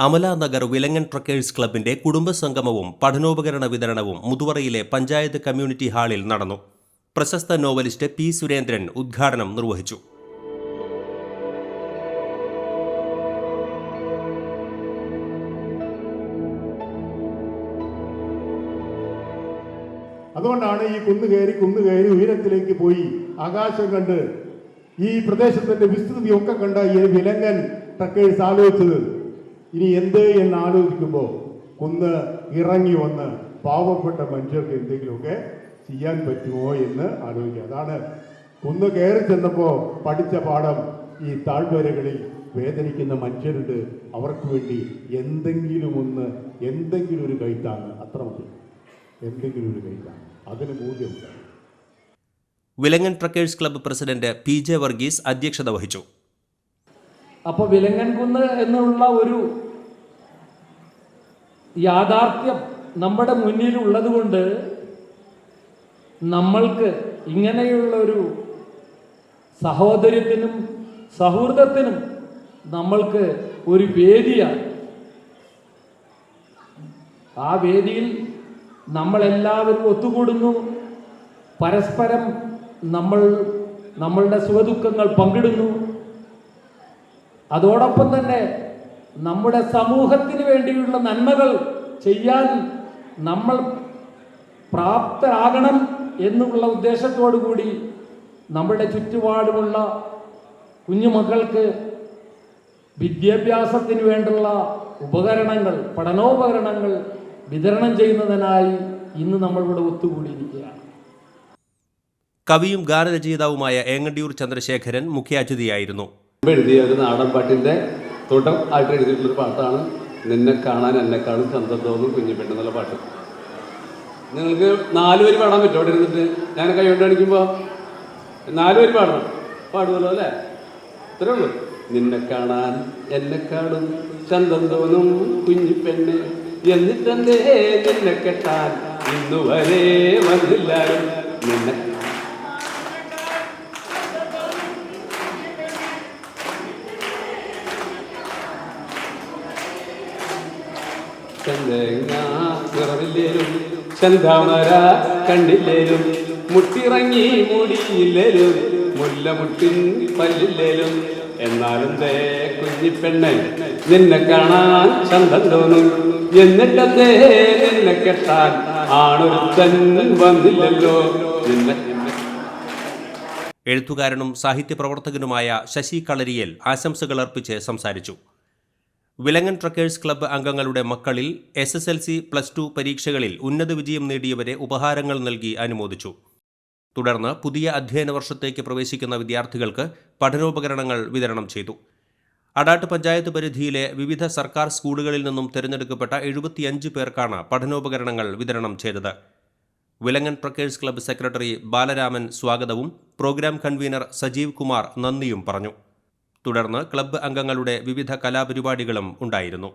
Amala Nagar Vilangan truckers ക്ലബിന്റെ കുടുംബസംഗമവും പഠനോപകരണ വിതരണവും മുതുവറയിലെ panchayat community ഹാളിൽ നടന്നു. പ്രശസ്ത നോവലിസ്റ്റ് പി സുരേന്ദ്രൻ ഉദ്ഘാടനം നിർവഹിച്ചു. അതുകൊണ്ടാണ് ഈ കുന്ന് കയറി കുന്ന് കയറി ഉയരത്തിലേക്ക് പോയി ആകാശം കണ്ട് ഈ പ്രദേശത്തിന്റെ വിസ്തൃതിയൊക്കെ കണ്ട ഈ വിലങ്ങൻ ട്രക്കേഴ്സ് ആലോചിച്ചത്. ഇനി എന്ത് എന്ന് ആലോചിക്കുമ്പോൾ ഒന്ന് ഇറങ്ങി വന്ന് പാവപ്പെട്ട മനുഷ്യർക്ക് എന്തെങ്കിലുമൊക്കെ ചെയ്യാൻ പറ്റുമോ എന്ന് ആലോചിക്കുക. അതാണ് കുന്ന് കയറി ചെന്നപ്പോൾ പഠിച്ച പാഠം ഈ താഴ്വരകളിൽ വേദനിക്കുന്ന മനുഷ്യരുണ്ട്. അവർക്ക് വേണ്ടി എന്തെങ്കിലും ഒന്ന് എന്തെങ്കിലും ഒരു കൈത്താണ് അത്ര മതി. എന്തെങ്കിലും ഒരു കൈത്താണ് അതിന് മൂല്യമുണ്ട് Vilangan trekkers club president P J Varghese അധ്യക്ഷത വഹിച്ചു. അപ്പോൾ വിലങ്ങൻകുന്ന് എന്നുള്ള ഒരു യാഥാർത്ഥ്യം നമ്മുടെ മുന്നിലുള്ളത് കൊണ്ട് നമ്മൾക്ക് ഇങ്ങനെയുള്ള ഒരു സഹോദര്യത്തിനും സൗഹൃദത്തിനും നമ്മൾക്ക് ഒരു വേദിയാണ്. ആ വേദിയിൽ നമ്മളെല്ലാവരും ഒത്തുകൂടുന്നു. പരസ്പരം നമ്മൾ നമ്മളുടെ സുഖദുഃഖങ്ങൾ പങ്കിടുന്നു. അതോടൊപ്പം തന്നെ നമ്മുടെ സമൂഹത്തിന് വേണ്ടിയുള്ള നന്മകൾ ചെയ്യാൻ നമ്മൾ പ്രാപ്തരാകണം എന്നുള്ള ഉദ്ദേശത്തോടു കൂടി നമ്മുടെ ചുറ്റുപാടുമുള്ള കുഞ്ഞുമക്കൾക്ക് വിദ്യാഭ്യാസത്തിന് വേണ്ടുള്ള ഉപകരണങ്ങൾ പഠനോപകരണങ്ങൾ വിതരണം ചെയ്യുന്നതിനായി ഇന്ന് നമ്മളിവിടെ ഒത്തുകൂടിയിരിക്കുകയാണ്. കവിയും ഗാനരചയിതാവുമായ ഏങ്ങണ്ടിയൂർ ചന്ദ്രശേഖരൻ മുഖ്യാതിഥിയായിരുന്നു. എഴുതിയ ഒരു നാടൻ പാട്ടിന്റെ തുടർ ആയിട്ട് എഴുതിയിട്ടുള്ളൊരു പാട്ടാണ് നിന്നെ കാണാൻ എന്നെക്കാളും ചന്തം തോന്നും കുഞ്ഞിപ്പെണ്ണ് പാട്ട്. നിങ്ങൾക്ക് നാല് പേര് പാടാൻ പറ്റും അവിടെ ഇരുന്നിട്ട് ഞാൻ കൈ കൊണ്ട് കാണിക്കുമ്പോൾ നാല് പേര് പാടണം. പാടുമല്ലോ അല്ലേ? ഇത്രേ ഉള്ളൂ. നിന്നെ കാണാൻ എന്നെക്കാളും ചന്തം തോന്നും കുഞ്ഞിപ്പെണ്ണ് എന്നിട്ടെന്തേ നിന്നെ കെട്ടാൻ ഇന്നുവരെ വന്നില്ലാരും. നിന്നെ ചന്തേങ്ങാറില്ലേലും ചന്താമര കണ്ടില്ലേലും മുട്ടിറങ്ങി മുടിയില്ലേലും മുല്ല മുട്ടിൻ പല്ലില്ലേലും. എന്നാലും ദേ കുഞ്ഞിപ്പെണ്ണെ നിന്നെ കാണാൻ ചന്തം തോന്നും എന്നിട്ടേ നിന്നെ കെട്ടാൻ ആണൊരുത്തൻ വന്നില്ലല്ലോ. നിന്നെ എഴുത്തുകാരനും സാഹിത്യപ്രവർത്തകനുമായ ശശി കളരിയൽ ആശംസകൾ അർപ്പിച്ച് സംസാരിച്ചു. വിലങ്ങൻ ട്രക്കേഴ്സ് ക്ലബ്ബ് അംഗങ്ങളുടെ മക്കളിൽ S S L C plus two പരീക്ഷകളിൽ ഉന്നത വിജയം നേടിയവരെ ഉപഹാരങ്ങൾ നൽകി അനുമോദിച്ചു. തുടർന്ന് പുതിയ അധ്യയന വർഷത്തേക്ക് പ്രവേശിക്കുന്ന വിദ്യാർത്ഥികൾക്ക് പഠനോപകരണങ്ങൾ വിതരണം ചെയ്തു. അടാട്ട് പഞ്ചായത്ത് പരിധിയിലെ വിവിധ സർക്കാർ സ്കൂളുകളിൽ നിന്നും തിരഞ്ഞെടുക്കപ്പെട്ട എഴുപത്തിയഞ്ച് പേർക്കാണ് പഠനോപകരണങ്ങൾ വിതരണം ചെയ്തത്. Vilangan trekkers club secretary Balaraman സ്വാഗതവും പ്രോഗ്രാം കൺവീനർ സജീവ് കുമാർ നന്ദിയും പറഞ്ഞു. തുടർന്ന് ക്ലബ്ബ് അംഗങ്ങളുടെ വിവിധ കലാപരിപാടികളും ഉണ്ടായിരുന്നു.